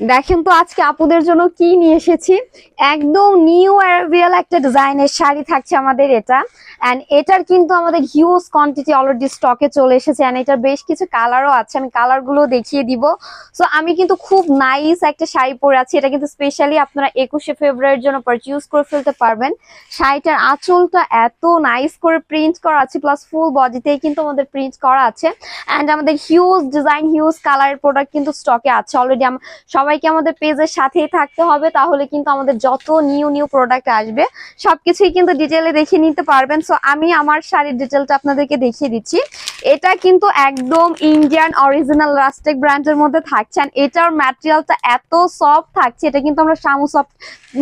দেখেন তো আজকে আপুদের জন্য কি নিয়ে এসেছি? একদম নিউ অ্যারাবিয়াল একটা ডিজাইনের শাড়ি থাকছে আমাদের এটা। অ্যান্ড এটার কিন্তু আমাদের হিউজ কোয়ান্টিটি অলরেডি স্টকে চলে এসেছে অ্যান্ড এটার বেশ কিছু কালারও আছে। আমি কালারগুলো দেখিয়ে দিব। সো আমি কিন্তু খুব নাইস একটা শাড়ি পরে আছি। এটা কিন্তু স্পেশালি আপনারা একুশে ফেব্রুয়ারির জন্য পারচেজ করে ফেলতে পারবেন। শাড়িটার আঁচলটা এত নাইস করে প্রিন্ট করা আছে প্লাস ফুল বডিতেই কিন্তু আমাদের প্রিন্ট করা আছে। অ্যান্ড আমাদের হিউজ ডিজাইন হিউজ কালারের প্রোডাক্ট কিন্তু স্টকে আছে। অলরেডি সবাইকে আমাদের পেজের সাথেই থাকতে হবে, তাহলে কিন্তু আমাদের যত নিউ নিউ প্রোডাক্ট আসবে, সবকিছুই কিন্তু ডিটেলে দেখে নিতে পারবেন। সো আমি আমার শাড়ির ডিটেলটা আপনাদেরকে দেখিয়ে দিচ্ছি। এটা কিন্তু একদম ইন্ডিয়ান অরিজিনাল রাস্টেক ব্র্যান্ডের মধ্যে থাকছে এটার ম্যাটেরিয়ালটা এত সফট থাকছে, এটা কিন্তু আমরা শামু সফট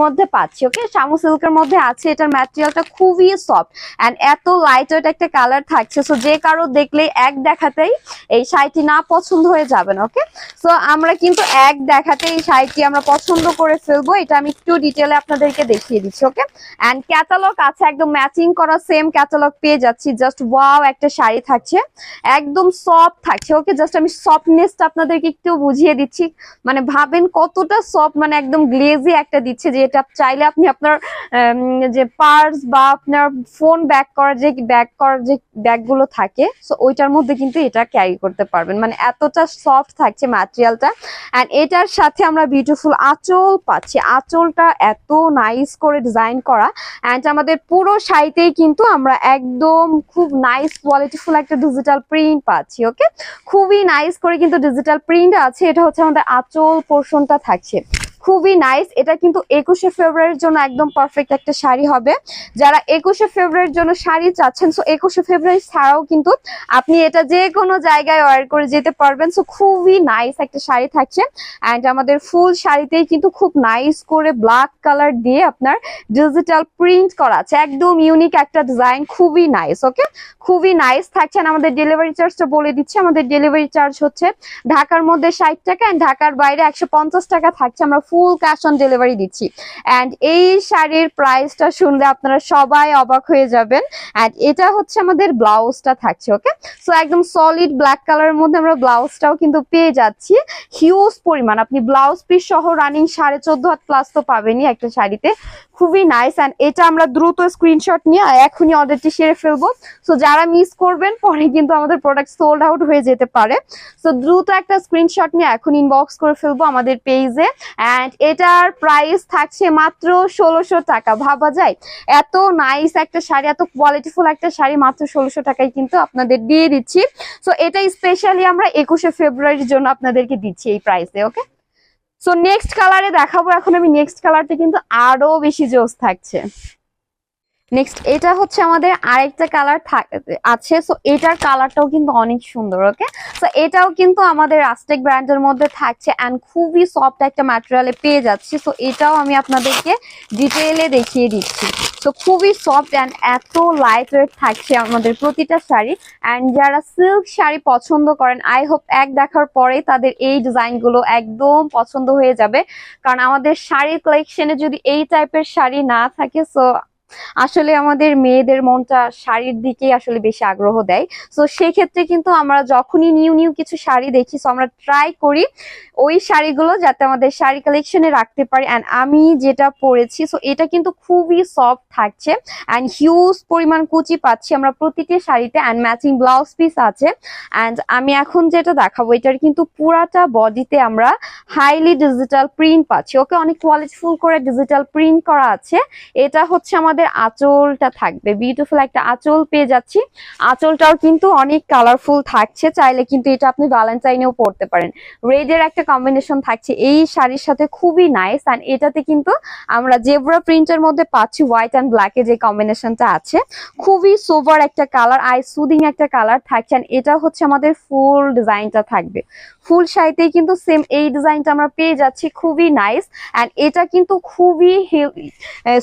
মধ্যে পাচ্ছি ওকে শামু সিল্কের মধ্যে আছে, এটার ম্যাটেরিয়ালটা খুবই সফট অ্যান্ড এত লাইট ওয়েট একটা কালার থাকছে। সো যে কারও দেখলেই এক দেখাতেই এই শাড়িটি না পছন্দ হয়ে যাবে না ওকে সো আমরা কিন্তু এক দেখাতে এই শাড়িটি আমরা পছন্দ করে ফেলব। এটা আমি একটু ডিটেলে আপনাদেরকে দেখিয়ে দিচ্ছি ওকে অ্যান্ড ক্যাটালগ আছে, একদম ম্যাচিং করা সেম ক্যাটালগ পেয়ে যাচ্ছি। জাস্ট ওয়াও একটা শাড়ি থাকছে। একদম সফট থাকছে ওকে জাস্ট আমি সফটনেসটা আপনাদেরকে একটু বুঝিয়ে দিচ্ছি। মানে ভাবেন কতটা সফট মানে একদম গ্লেজি একটা দিচ্ছে যে এটা চাইলে আপনি আপনার যে পার্স বা আপনার ফোন ব্যাক করার যে ব্যাক করার যে ব্যাগগুলো থাকে সো ওইটার মধ্যে কিন্তু এটা ক্যারি করতে পারবেন। মানে এতটা সফট থাকছে ম্যাটেরিয়ালটা অ্যান্ড এটার সাথে আমরা বিউটিফুল আঁচল পাচ্ছি। আঁচলটা এত নাইস করে ডিজাইন করা। অ্যান্ড আমাদের পুরো শাড়িতেই কিন্তু আমরা একদম খুব নাইস কোয়ালিটিফুল একটা ডিজিটাল প্রিন্ট পাচ্ছি ওকে খুবই নাইস করে কিন্তু ডিজিটাল প্রিন্ট আছে। এটা হচ্ছে আমাদের আঁচল পোর্শনটা থাকছে। খুবই নাইস এটা কিন্তু একুশে ফেব্রুয়ারির জন্য একদম পারফেক্ট একটা শাড়ি হবে। যারা একুশে ফেব্রুয়ারির জন্য শাড়ি চাচ্ছেন সো একুশে ফেব্রুয়ারি ছাড়াও কিন্তু আপনি এটা যে কোনো জায়গায় ওয়ার করে যেতে পারবেন। সো খুবই নাইস একটা শাড়ি থাকছে। অ্যান্ড আমাদের ফুল শাড়িতেই কিন্তু খুব নাইস করে ব্ল্যাক কালার দিয়ে আপনার ডিজিটাল প্রিন্ট করা আছে। একদম ইউনিক একটা ডিজাইন খুবই নাইস ওকে খুবই নাইস থাকছে। And আমাদের ডেলিভারি চার্জটা বলে দিচ্ছি। আমাদের ডেলিভারি চার্জ হচ্ছে ঢাকার মধ্যে ষাট টাকা। অ্যান্ড ঢাকার বাইরে একশো পঞ্চাশ টাকা থাকছে। আমরা ফুল ক্যাশ অন ডেলিভারি দিচ্ছি। অ্যান্ড এই শাড়ির প্রাইসটা শুনলে আপনারা সবাই অবাক হয়ে যাবেন। অ্যান্ড এটা হচ্ছে আমাদের ব্লাউজটা থাকছে ওকে সো একদম সলিড ব্ল্যাক কালারের মধ্যে আমরা ব্লাউজটাও কিন্তু পেয়ে যাচ্ছি। হিউজ পরিমাণ। আপনি ব্লাউজ পিস সহ রানিং সাড়ে চোদ্দ হাত প্লাস তো পাবেনই একটা শাড়িতে। খুবই নাইস অ্যান্ড এটা আমরা দ্রুত স্ক্রিনশট নিয়ে এখনই অর্ডারটি সেরে ফেলব। সো যারা মিস করবেন, পরে কিন্তু আমাদের প্রোডাক্ট সোল্ড আউট হয়ে যেতে পারে। সো দ্রুত একটা স্ক্রিনশট নিয়ে এখন ইনবক্স করে ফেলব আমাদের পেজে অ্যান্ড এটার প্রাইস থাকছে মাত্র ষোলোশো টাকা। ভাবা যায়, এত নাইস একটা শাড়ি, এত কোয়ালিটিফুল একটা শাড়ি মাত্র ষোলোশো টাকায় কিন্তু আপনাদের দিয়ে দিচ্ছি। সো এটা স্পেশালি আমরা একুশে ফেব্রুয়ারির জন্য আপনাদেরকে দিচ্ছি এই প্রাইসে ওকে সো নেক্সট কালারে দেখাবো। এখন আমি নেক্সট কালারটা কিন্তু আরও বেশি জোস থাকছে। নেক্সট এটা হচ্ছে আমাদের আরেকটা কালার আছে সো এটার কালারটাও কিন্তু অনেক সুন্দর ওকে সো এটাও কিন্তু আমাদের রাস্টেক ব্র্যান্ডের মধ্যে থাকছে অ্যান্ড খুবই সফট একটা ম্যাটেরিয়ালে পেয়ে যাচ্ছি সো এটাও আমি আপনাদেরকে ডিটেইলে দেখিয়ে দিচ্ছি। তো খুবই সফট অ্যান্ড এত লাইট ওয়েট থাকছে আমাদের প্রতিটা শাড়ি অ্যান্ড যারা সিল্ক শাড়ি পছন্দ করেন আই হোপ এক দেখার পরে তাদের এই ডিজাইনগুলো একদম পছন্দ হয়ে যাবে। কারণ আমাদের শাড়ির কালেকশনে যদি এই টাইপের শাড়ি না থাকে সো আসলে আমাদের মেয়েদের মনটা শাড়ির দিকেই আসলে বেশি আগ্রহ দেয়। সো সেক্ষেত্রে কিন্তু আমরা যখনই নিউ নিউ কিছু শাড়ি দেখি সো আমরা ট্রাই করি ওই শাড়িগুলো যাতে আমাদের শাড়ি কালেকশনে রাখতে পারি। অ্যান্ড আমি যেটা পরেছি সো এটা কিন্তু খুবই সফট থাকছে অ্যান্ড হিউজ পরিমাণ কুচি পাচ্ছি আমরা প্রতিটি শাড়িতে অ্যান্ড ম্যাচিং ব্লাউজ পিস আছে। অ্যান্ড আমি এখন যেটা দেখাবো, এটার কিন্তু পুরাটা বডিতে আমরা হাইলি ডিজিটাল প্রিন্ট পাচ্ছি। ওকে অনেক কোয়ালিটিফুল করে ডিজিটাল প্রিন্ট করা আছে। এটা হচ্ছে আমাদের আঁচলটা থাকবে। বিউটিফুল একটা আঁচল পেয়ে যাচ্ছি। আঁচলটাও কিন্তু অনেক কালারফুল থাকছে। চাইলে কিন্তু এটা আপনি ভ্যালেন্টাইনেও পরতে পারেন। রেডের একটা কম্বিনেশন থাকছে। এই শাড়ির সাথে খুবই নাইস অ্যান্ড এটাতে কিন্তু আমরা জেব্রা প্রিন্টের মধ্যে পাচ্ছি হোয়াইট অ্যান্ড ব্ল্যাকে যে কম্বিনেশনটা আছে। খুবই সোভার একটা কালার আই সুদিং একটা কালার থাকছে। অ্যান্ড এটা হচ্ছে আমাদের ফুল ডিজাইনটা থাকবে। ফুল শাড়িতেই কিন্তু সেম এই ডিজাইনটা আমরা পেয়ে যাচ্ছি, খুবই নাইস অ্যান্ড এটা কিন্তু খুবই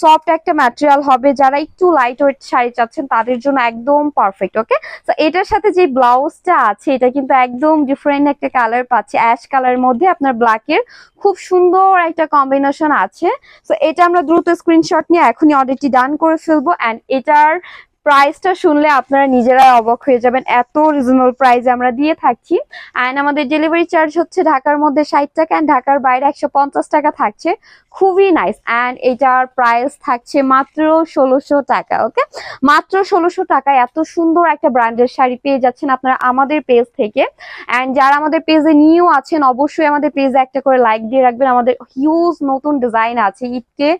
সফট একটা ম্যাটেরিয়াল হবে। যারা একটু লাইট ওয়েট শাড়ি চাচ্ছেন, তাদের জন্য একদম পারফেক্ট ওকে তো এটার সাথে যে ব্লাউজটা আছে, এটা কিন্তু একদম ডিফারেন্ট একটা কালার পাচ্ছে। অ্যাশ কালারের মধ্যে আপনার ব্ল্যাকের খুব সুন্দর একটা কম্বিনেশন আছে। তো এটা আমরা দ্রুত স্ক্রিনশট নিয়ে এখনই অর্ডারটি ডান করে ফেলব। অ্যান্ড এটার প্রাইসটা শুনলে আপনারা নিজেরা অবাক হয়ে যাবেন। এত রিজনেবল প্রাইসে আমরা দিয়ে থাকছি। অ্যান্ড আমাদের ডেলিভারি চার্জ হচ্ছে ঢাকার মধ্যে ষাট টাকা অ্যান্ড ঢাকার বাইরে একশো পঞ্চাশ টাকা থাকছে। খুবই নাইস অ্যান্ড এটার প্রাইস থাকছে মাত্র ষোলোশো টাকা ওকে মাত্র ষোলোশো টাকায় এত সুন্দর একটা ব্র্যান্ডের শাড়ি পেয়ে যাচ্ছেন আপনারা আমাদের পেজ থেকে। অ্যান্ড যারা আমাদের পেজে নিয়েও আছেন, অবশ্যই আমাদের পেজে একটা করে লাইক দিয়ে রাখবেন। আমাদের হিউজ নতুন ডিজাইন আছে ঈদকে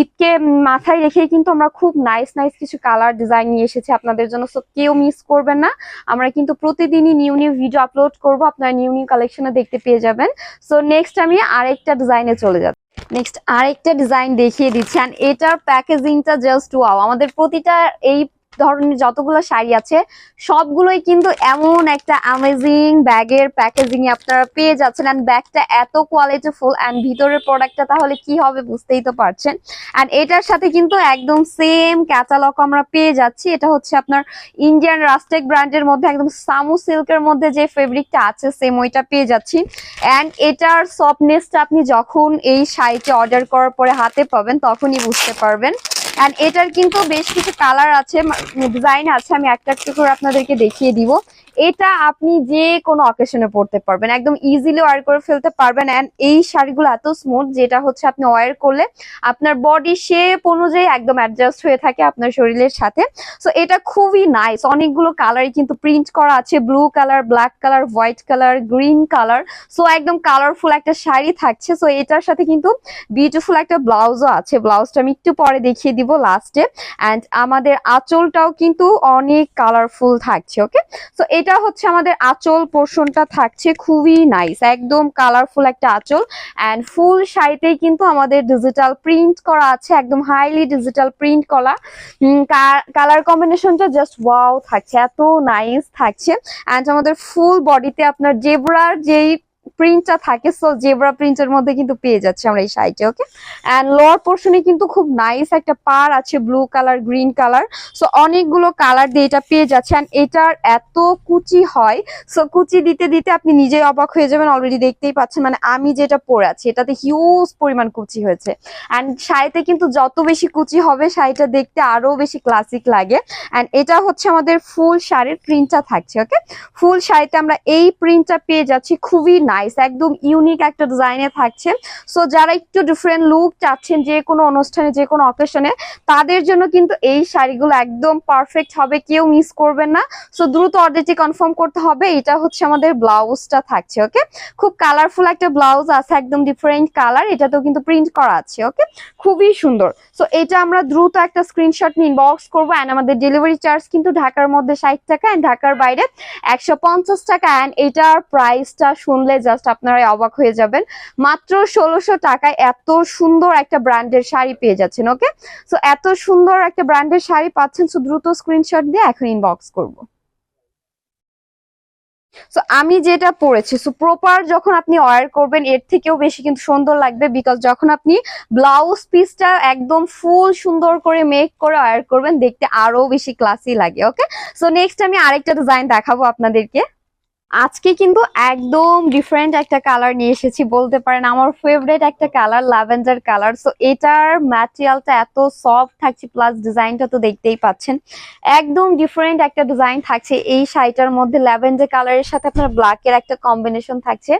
ঈদকে মাথায় রেখেই কিন্তু আমরা খুব নাইস নাইস কিছু কালার ডিজাইন নিয়ে এসেছি আপনাদের জন্য। সো কেউ মিস করবেন না। আমরা কিন্তু প্রতিদিনই নিউ নিউ ভিডিও আপলোড করব। আপনারা নিউ নিউ কালেকশনে দেখতে পেয়ে যাবেন। সো নেক্সট আমি আরেকটা ডিজাইনে চলে যাব নেক্সট আরেকটা ডিজাইন দেখিয়ে দিচ্ছি। এটার প্যাকেজিংটা জাস্ট ওয়াও আমাদের প্রতিটা এই ধরনের যতগুলো শাড়ি আছে, সবগুলোই কিন্তু এমন একটা অ্যামেজিং ব্যাগের প্যাকেজিং আপনারা পেয়ে যাচ্ছেন। অ্যান্ড ব্যাগটা এত কোয়ালিটিফুল অ্যান্ড ভিতরের প্রোডাক্টটা তাহলে কি হবে বুঝতেই তো পারছেন। অ্যান্ড এটার সাথে কিন্তু একদম সেম ক্যাটালগ আমরা পেয়ে যাচ্ছি। এটা হচ্ছে আপনার ইন্ডিয়ান রাস্টেক ব্র্যান্ডের মধ্যে, একদম সামু সিল্কের মধ্যে যে ফেব্রিকটা আছে সেম ওইটা পেয়ে যাচ্ছি। অ্যান্ড এটার সফটনেসটা আপনি যখন এই শাড়িটি অর্ডার করার পরে হাতে পাবেন, তখনই বুঝতে পারবেন। অ্যান্ড এটার কিন্তু বেশ কিছু কালার আছে ডিজাইন আছে, আমি একটা একটা করে আপনাদেরকে দেখিয়ে দিব। এটা আপনি যে কোনো অকেশনে পড়তে পারবেন। একদম ইজিলি ওয়ার করে ফেলতে পারবেন অ্যান্ড এই শাড়িগুলো এত স্মুথ যেটা হচ্ছে আপনি ওয়ার করলে আপনার বডি শেপ অনুযায়ী একদম অ্যাডজাস্ট হয়ে থাকে আপনার শরীরের সাথে। সো এটা খুবই নাইস অনেকগুলো কালারই কিন্তু প্রিন্ট করা আছে। Blue colour black colour white colour green colour so একদম কালারফুল একটা শাড়ি থাকছে। সো এটার সাথে কিন্তু বিউটিফুল একটা ব্লাউজও আছে। ব্লাউজটা আমি একটু পরে দেখিয়ে দিব লাস্টে অ্যান্ড আমাদের আঁচলটাও কিন্তু অনেক কালারফুল থাকছে ওকে সো এটা হচ্ছে আমাদের আঁচল পোর্শনটা থাকছে খুবই নাইস একদম কালারফুল একটা আঁচল অ্যান্ড ফুল শাড়িতেই কিন্তু আমাদের ডিজিটাল প্রিন্ট করা আছে, একদম হাইলি ডিজিটাল প্রিন্ট করা। কালার কম্বিনেশনটা জাস্ট ওয়াও থাকছে, এত নাইস থাকছে। অ্যান্ড আমাদের ফুল বডিতে আপনার জেবরার যেই প্রিন্টটা থাকে সো জেব্রা প্রিন্টের মধ্যে কিন্তু পেয়ে যাচ্ছে আমরা এই শাড়িটা ওকে অ্যান্ড লোয়ার পোর্শনে কিন্তু খুব নাইস একটা পার আছে blue colour green colour so অনেকগুলো কালার দিয়ে এটা পেয়ে যাচ্ছে। অ্যান্ড এটার এত কুচি হয় সো কুচি দিতে দিতে আপনি নিজেই অবাক হয়ে যাবেন অলরেডি দেখতেই পাচ্ছেন। মানে আমি যেটা পরে আছি, এটাতে হিউজ পরিমাণ কুচি হয়েছে। অ্যান্ড শাড়িতে কিন্তু যত বেশি কুচি হবে শাড়িটা দেখতে আরও বেশি ক্লাসিক লাগে। অ্যান্ড এটা হচ্ছে আমাদের ফুল শাড়ির প্রিন্টটা থাকছে ওকে ফুল শাড়িতে আমরা এই প্রিন্টটা পেয়ে যাচ্ছি খুবই নাইস একদম ইউনিক একটা ডিজাইনে থাকছে। সো যারা একটু ডিফারেন্ট লুক চাচ্ছেন যে কোনো অনুষ্ঠানে, যে কোনো অকেশনে তাদের জন্য কিন্তু এই শাড়িগুলো একদম পারফেক্ট হবে, কেউ মিস করবেন না। সো দ্রুত অর্ডারটি কনফার্ম করতে হবে, এটা হচ্ছে আমাদের ব্লাউজটা থাকছে ওকে খুব কালারফুল একটা ব্লাউজ আছে, একদম ডিফারেন্ট কালার এটাতেও কিন্তু প্রিন্ট করা আছে ওকে খুবই সুন্দর। সো এটা আমরা দ্রুত একটা স্ক্রিনশট নিয়ে ইনবক্স করব অ্যান্ড আমাদের ডেলিভারি চার্জ কিন্তু ঢাকার মধ্যে ষাট টাকা অ্যান্ড ঢাকার বাইরে একশো পঞ্চাশ টাকা অ্যান্ড এটার প্রাইসটা শুনলে জাস্ট আপনারা অবাক হয়ে যাবেন। মাত্র ষোলোশো টাকায় এত সুন্দর একটা ব্র্যান্ডের শাড়ি পেয়ে যাচ্ছেন, ওকে? সো এত সুন্দর একটা ব্র্যান্ডের শাড়ি পাচ্ছেন সো দ্রুত স্ক্রিনশট দিয়ে এখন ইনবক্স করব। আমি যেটা পরেছি সো প্রপার যখন আপনি ওয়ার করবেন, এর থেকেও বেশি কিন্তু সুন্দর লাগবে বিকজ যখন আপনি ব্লাউজ পিসটা একদম ফুল সুন্দর করে মেক করে ওয়ার করবেন, দেখতে আরও বেশি ক্লাসি লাগে, ওকে? সো নেক্সট আমি আরেকটা ডিজাইন দেখাবো আপনাদেরকে। আজকে কিন্তু একদম ডিফারেন্ট একটা কালার নিয়ে এসেছি, বলতে পারেন আমার ফেভারিট একটা কালার ল্যাভেন্ডার কালার সো এটার ম্যাটেরিয়ালটা এত সফট থাকছে প্লাস ডিজাইনটা তো দেখতেই পাচ্ছেন। একদম ডিফারেন্ট একটা ডিজাইন থাকছে এই শাড়িটার মধ্যে। ল্যাভেন্ডার কালারের সাথে আপনার ব্ল্যাকের একটা কম্বিনেশন থাকছে।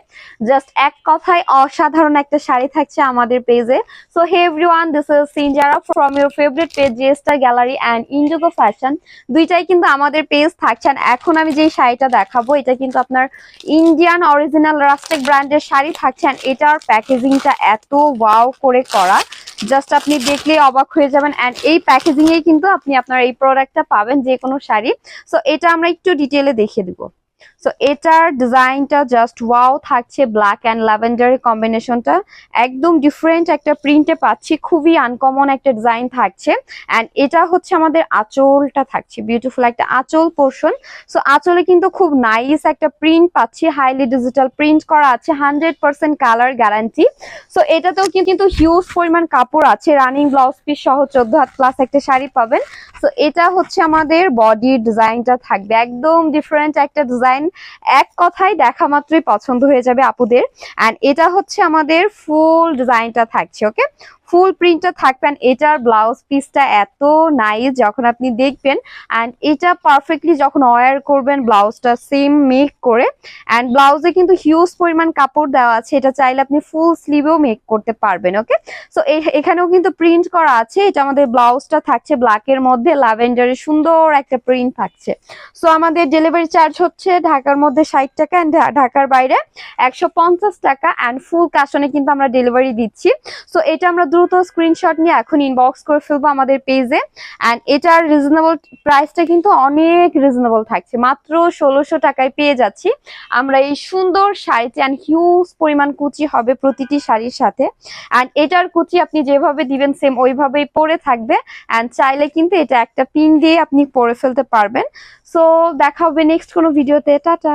জাস্ট এক কথায় অসাধারণ একটা শাড়ি থাকছে আমাদের পেজে so hey everyone this is Sinjara from your favourite page জিএসটার gallery and Indigo Fashion দুইটাই কিন্তু আমাদের পেজ থাকছে। এখন আমি যেই শাড়িটা দেখাবো, এটা কিন্তু আপনার ইন্ডিয়ান অরিজিনাল রাস্টেক ব্র্যান্ডের শাড়ি থাকছে এটার প্যাকেজিংটা এত ওয়াও করে করা। জাস্ট আপনি দেখলে অবাক হয়ে যাবেন অ্যান্ড এই প্যাকেজিং এ কিন্তু আপনি আপনার এই প্রোডাক্টটা পাবেন যে কোনো শাড়ি। সো এটা আমরা একটু ডিটেলে দেখে দিব। সো এটার ডিজাইনটা জাস্ট ওয়াও থাকছে ব্ল্যাক অ্যান্ড ল্যাভেন্ডার কম্বিনেশনটা একদম ডিফারেন্ট একটা প্রিন্টে পাচ্ছি, খুবই আনকমন একটা ডিজাইন থাকছে। অ্যান্ড এটা হচ্ছে আমাদের আঁচলটা থাকছে বিউটিফুল একটা আঁচল পোর্শন সো আঁচলে কিন্তু খুব নাইস একটা প্রিন্ট পাচ্ছি হাইলি ডিজিটাল প্রিন্ট করা আছে hundred percent colour guarantee so এটাতেও কিন্তু হিউজ পরিমাণ কাপড় আছে রানিং ব্লাউজ পিস সহ চোদ্দ হাত প্লাস একটা শাড়ি পাবেন। সো এটা হচ্ছে আমাদের বডির ডিজাইনটা থাকবে, একদম ডিফারেন্ট একটা ডিজাইন এক কথায় দেখা মাত্রই পছন্দ হয়ে যাবে আপুদের। অ্যান্ড এটা হচ্ছে আমাদের ফুল ডিজাইনটা থাকছে ওকে ফুল প্রিন্টটা থাকবে and এটার ব্লাউজ পিসটা এত নাইস যখন আপনি দেখবেন অ্যান্ড এটা পারফেক্টলি যখন ওয়্যার করবেন ব্লাউজটা সেম মেক করে অ্যান্ড ব্লাউজে কিন্তু হিউজ পরিমাণ কাপড় দেওয়া আছে, এটা চাইলে আপনি ফুল স্লিভেও মেক করতে পারবেন ওকে সো এখানেও কিন্তু প্রিন্ট করা আছে, এটা আমাদের ব্লাউজটা থাকছে ব্ল্যাকের মধ্যে ল্যাভেন্ডারের সুন্দর একটা প্রিন্ট থাকছে। সো আমাদের ডেলিভারি চার্জ হচ্ছে ঢাকার মধ্যে ষাট টাকা অ্যান্ড ঢাকার বাইরে একশো পঞ্চাশ টাকা অ্যান্ড ফুল ক্যাশনে কিন্তু আমরা ডেলিভারি দিচ্ছি। সো এটা আমরা দ্রুত স্ক্রিনশট নিয়ে এখন ইনবক্স করে ফেলব আমাদের পেজে অ্যান্ড এটার রিজনেবল প্রাইসটা কিন্তু অনেক রিজনেবল থাকছে। মাত্র ষোলোশো টাকায় পেয়ে যাচ্ছি। আমরা এই সুন্দর শাড়িতে অ্যান্ড হিউজ পরিমাণ কুচি হবে প্রতিটি শাড়ির সাথে। অ্যান্ড এটার কুচি আপনি যেভাবে দিবেন সেম ওইভাবেই পরে থাকবে। অ্যান্ড চাইলে কিন্তু এটা একটা পিন দিয়ে আপনি পরে ফেলতে পারবেন। সো দেখা হবে নেক্সট কোনো ভিডিওতে টাটা!